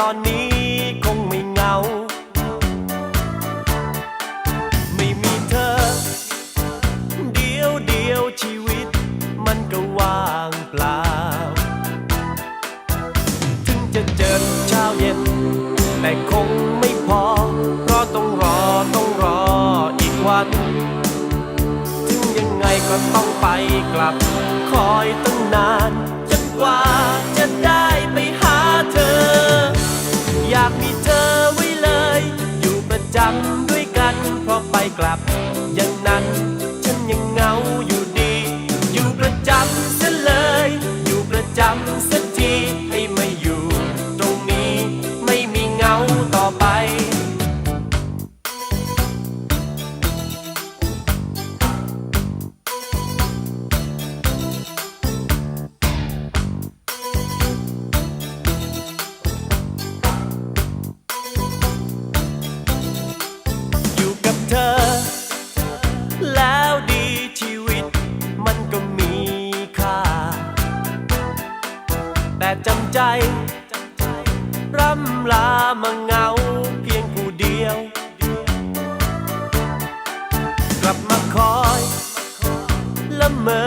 ตอนนี้คงไม่เหงา ไม่มีเธอ เดียวเดียวชีวิต มันก็ว่างเปล่า ถึงจะเจอเช้าเย็น แต่คงไม่พอ เพราะต้องรอต้องรออีกวัน ถึงยังไงก็ต้องไปกลับ คอยตั้งำด้วยกันเพราะไปกลับ จำใจ ร่ำลามาเหงาเพียงผู้เดียว กลับมาคอยละเมอ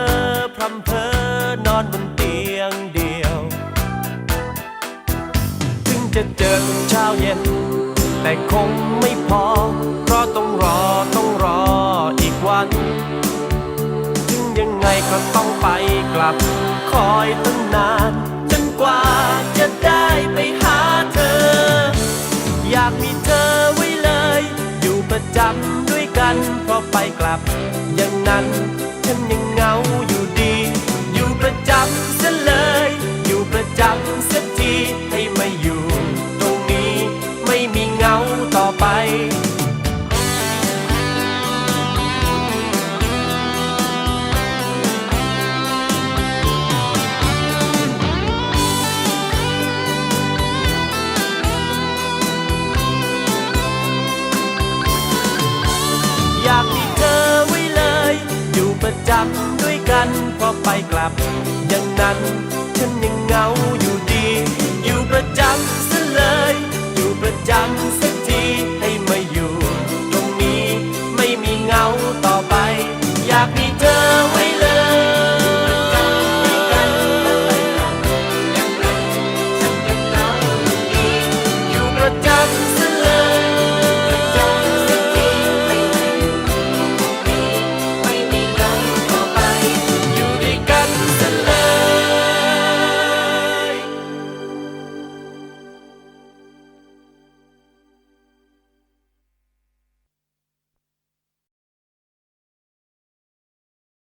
พรำเพอนอนบนเตียงเดียว ถึงจะเจอเช้าเย็น แต่คงไม่พอ เพราะต้องรอต้องรออีกวัน ถึงยังไงก็ต้องไปกลับคอยตั้งนาน ได้ไปหาเธอ อยากมีเธอไว้เลย อยู่ประจำด้วยกันพอไปกลับ อย่างนั้นฉันยังเหงาอยู่ดี อยู่ประจำซะเลย อยู่ประจำสักทีให้มาอยู่ ตรงนี้ไม่มีเหงาต่อไป อยู่ประจำด้วยกันพอไปกลับ อย่างนั้นฉันยังเหงาอยู่